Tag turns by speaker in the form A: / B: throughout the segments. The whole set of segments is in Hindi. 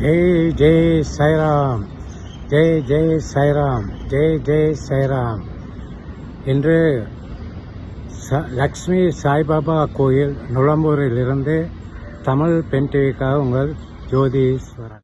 A: ஜெய் ஜெய் சைராம் ஜெய் ஜெய் சைராம் ஜெய் ஜெய் சைராம் இன்று ச லக்ஷ்மி சாய்பாபா கோயில் நுளம்பூரிலிருந்து தமிழ் பெண் டிவிக்காக உங்கள் ஜோதீஸ்வரன்.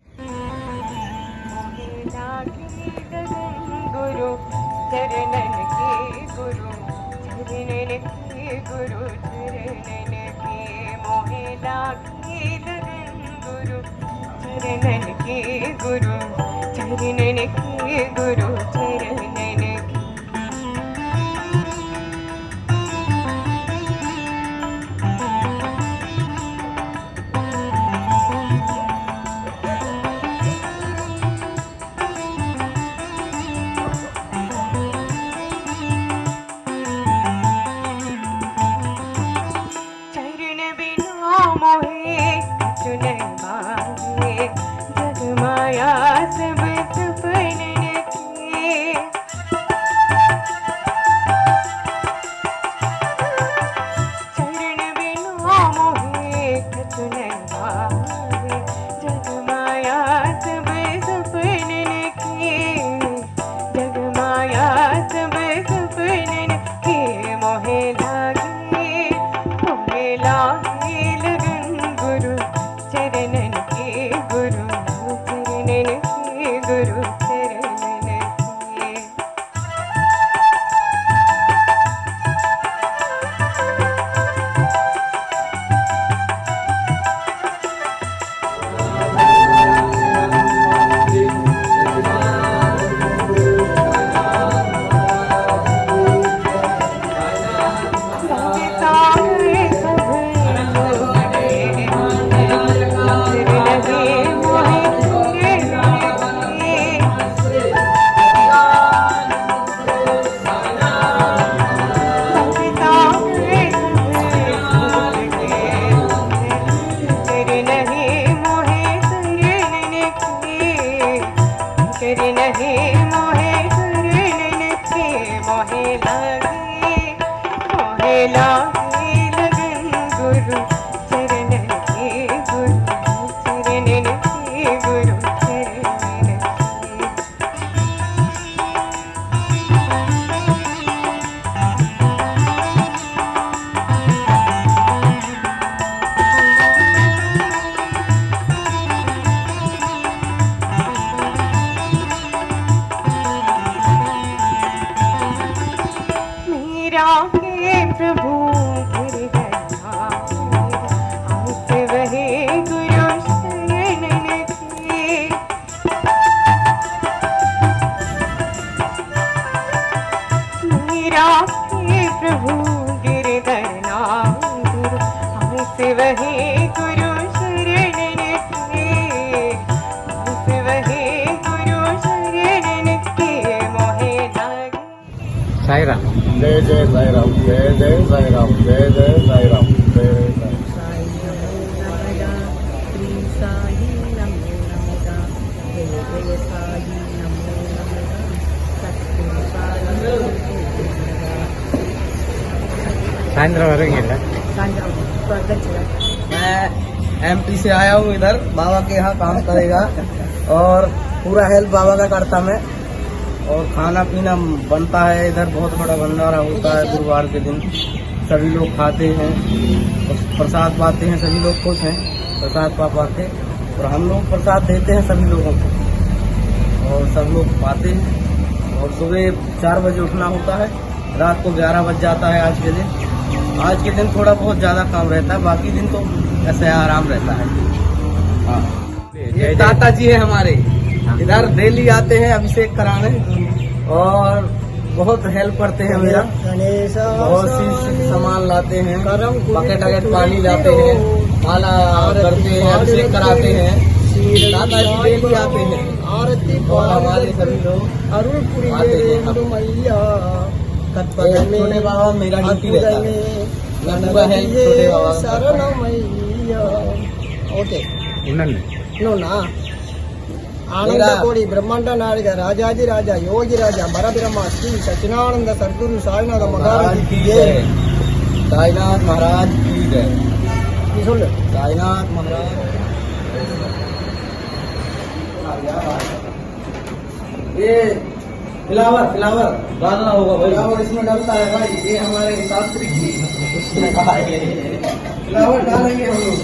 B: के प्रभु
C: सायंकाल वरेंगे
D: मैं एमपी से आया हूँ इधर बाबा के यहाँ काम करेगा। और पूरा हेल्प बाबा का करता मैं। और खाना पीना बनता है इधर बहुत बड़ा भंडारा होता है गुरुवार के दिन। सभी लोग खाते हैं। प्रसाद पाते हैं सभी लोग खुश हैं। प्रसाद पा पाते। और हम लोग प्रसाद देते हैं सभी लोगों को। और सब लोग पाते हैं। और सुबह चार बजे उठना होता है। रात को ग्यारह बज जाता है आज के दिन। आज के दिन थोड़ा बहुत ज़्यादा काम रहता है बाकी दिन तो ऐसे आराम रहता है। हाँ। ये दाता जी है हमारे। इधर डेली आते हैं अभिषेक कराने। और बहुत हेल्प करते हैं मेरा। बहुत सी सामान लाते हैं। बकेट बकेट पानी लाते हैं माला करते हैं अभिषेक कराते हैं। दादा जी डेली आते हैं। और हमारे सभी लोग आते हैं। तत्पर
C: आनंदी ब्रह्मांड नायक राजाजी राजा योगी राजा मरब्रह्मा श्री सचिनानंद सदगुर साइनाथ
D: महाराज की जय। साईनाथ महाराज की जय। साईनाथ महाराज। फ्लावर फ्लावर डालना होगा भाई। फ्लावर इसमें डालता है भाई ये हमारे शास्त्री जी उसने कहा है। फ्लावर डालेंगे हम लोग।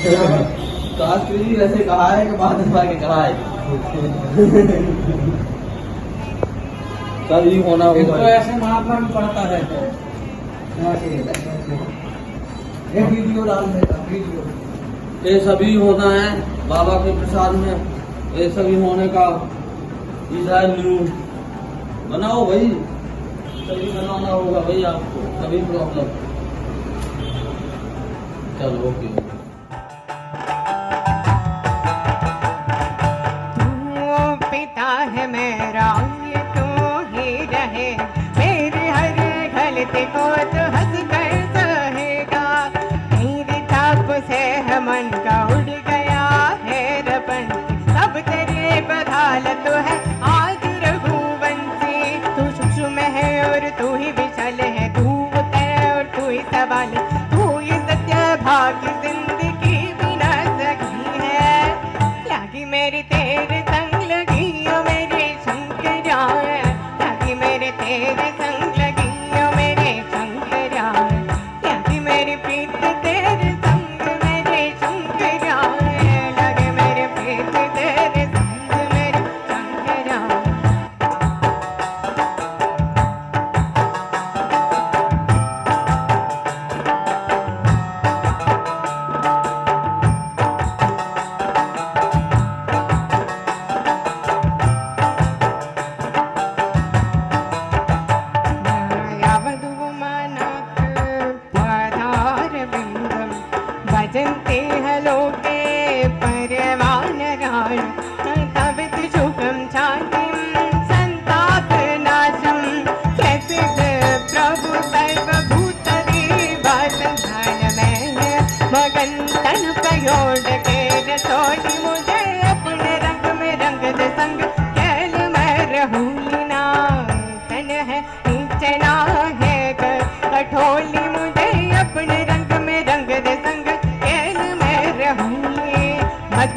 D: शास्त्री जी वैसे कहा है कि बाद के कहा है। तभी होना होगा। तो ऐसे महात्मा भी पढ़ता है। एक वीडियो डाल देता वीडियो। ये सभी होना है बाबा के प्रसाद में। ये सभी होने का इज़ न्यू बनाओ भाई। तभी बनाना होगा भाई आपको तभी प्रॉब्लम चलो ओके
A: पिता है मेरा, ये तू ही रहे। मेरे हर गलती को तो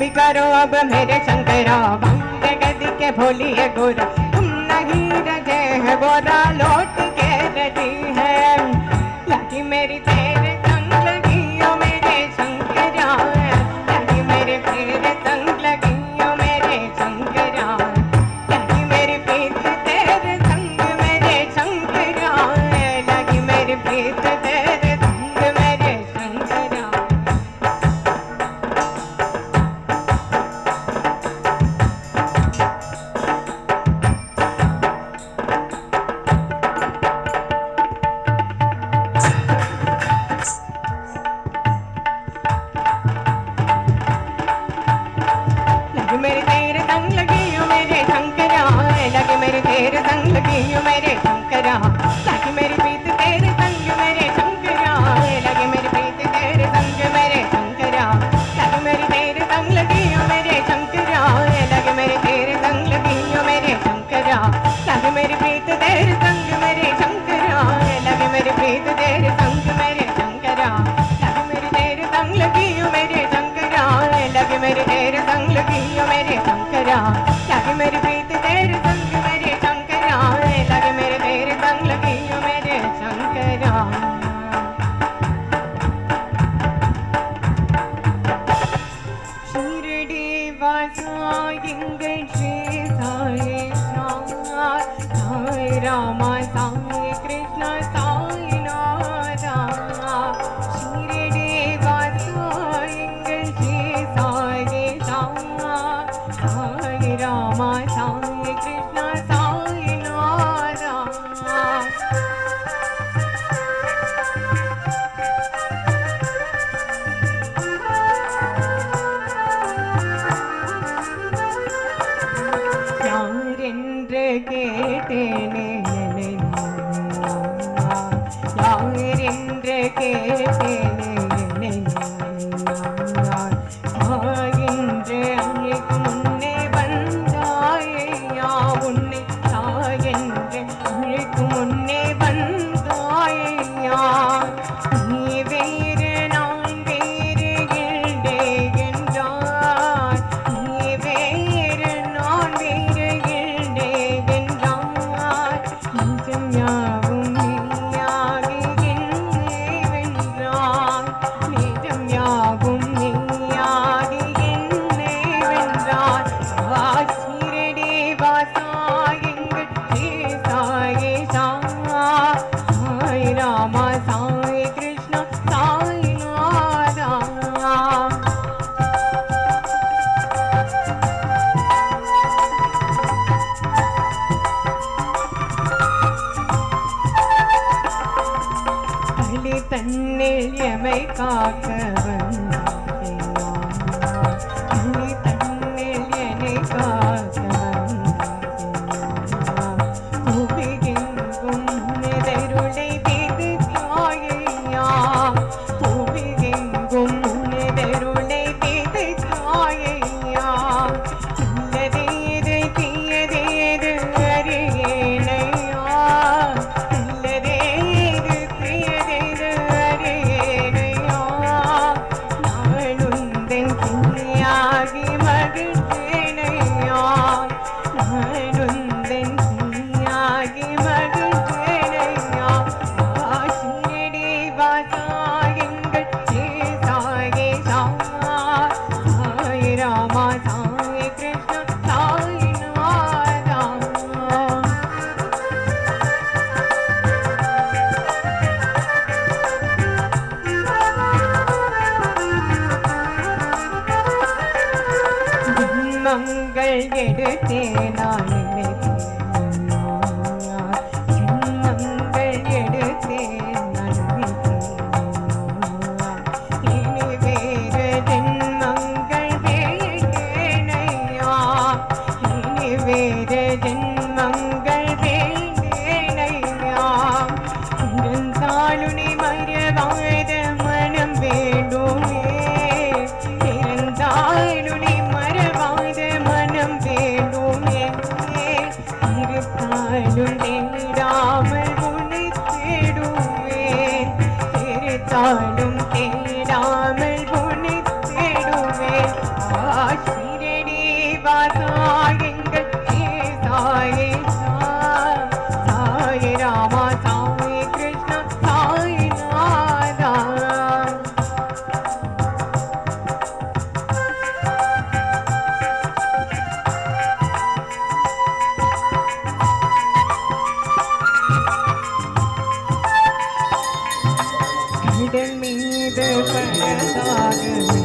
A: भक्ति करो, अब मेरे शंकरा भंग गद के भोलिए गोरा। तुम नहीं रजे है बोरा लोट सखी मेरे शंकर शंकर பாடல் மீது பரதாக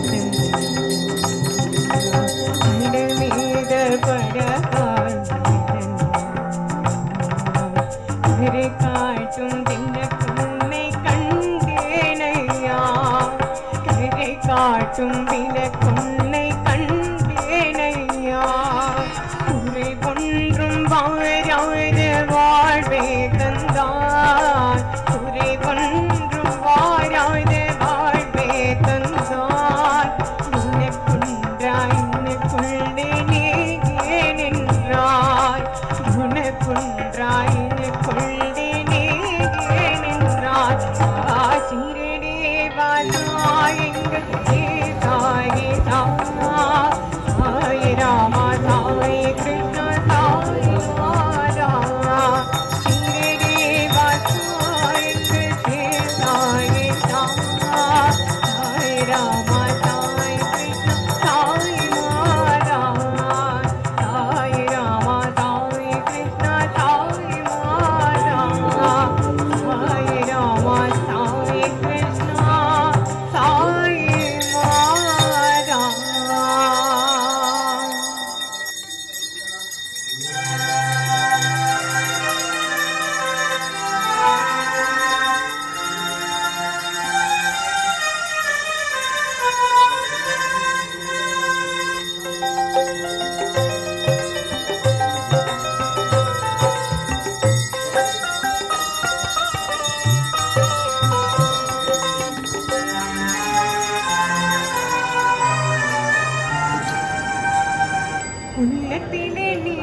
A: உள்ளத்திலே நீ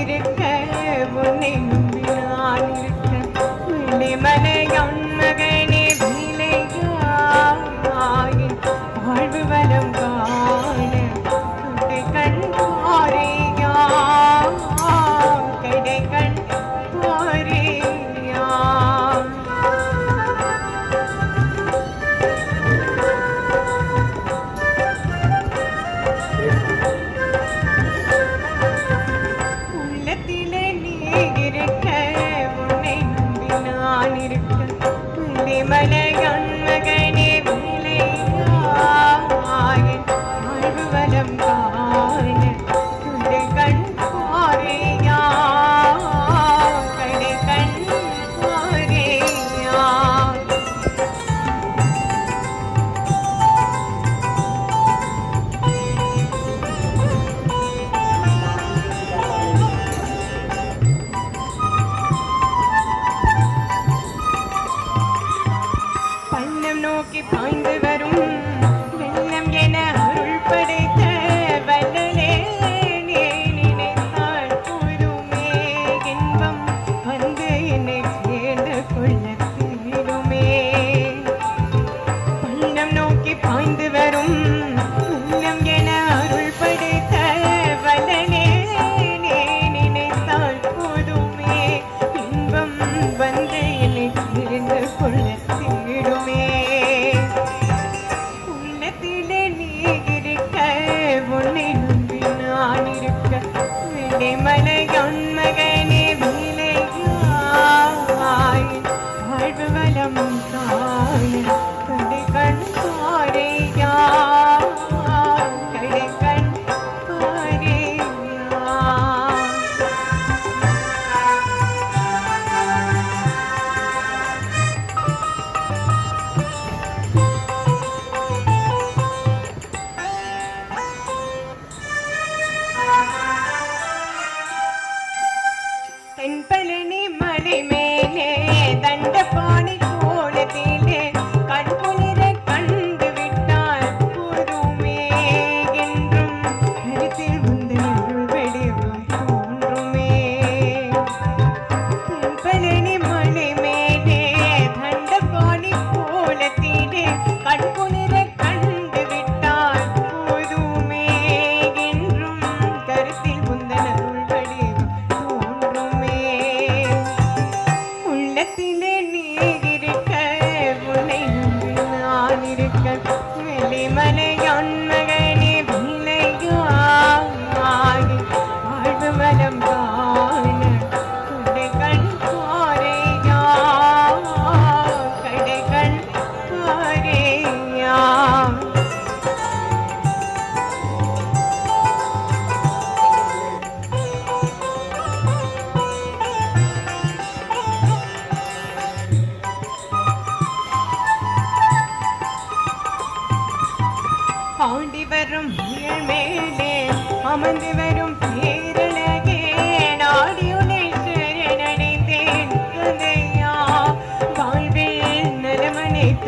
A: இருக்க உன்னை நம்பி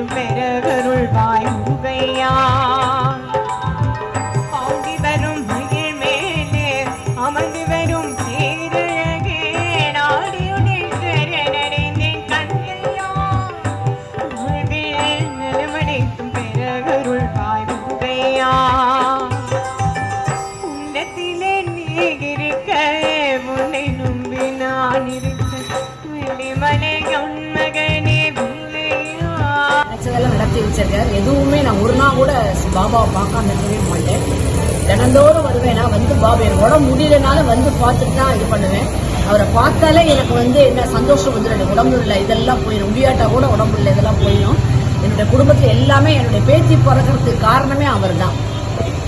E: மேரகருள் வாழ் பாபா பார்க்காம இருக்கவே மாட்டேன் தினந்தோறும் வருவேன் நான் வந்து பாபா எனக்கு உடம்பு முடியலனாலும் வந்து பார்த்துட்டு தான் இது பண்ணுவேன் அவரை பார்த்தாலே எனக்கு வந்து என்ன சந்தோஷம் வந்துடும் எனக்கு உடம்பு இல்லை இதெல்லாம் போயிடும் முடியாட்டா கூட உடம்பு இல்லை இதெல்லாம் போயிடும் என்னுடைய குடும்பத்தில் எல்லாமே என்னுடைய பேத்தி பிறக்கிறதுக்கு காரணமே அவர் தான்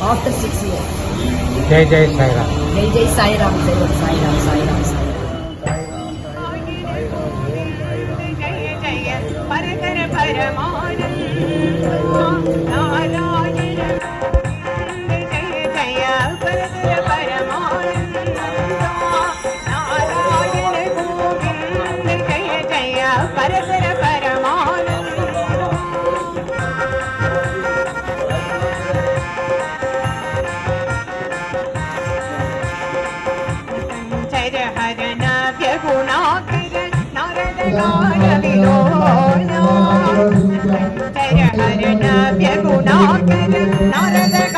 A: after six year Jai Jai Sairam Jai Jai Sairam Selvam Sairam Sairam Sairam பரமோ Nara Nara Nara Nara Nara Nara Nara Nara Nara Nara Nara
F: Nara Nara Nara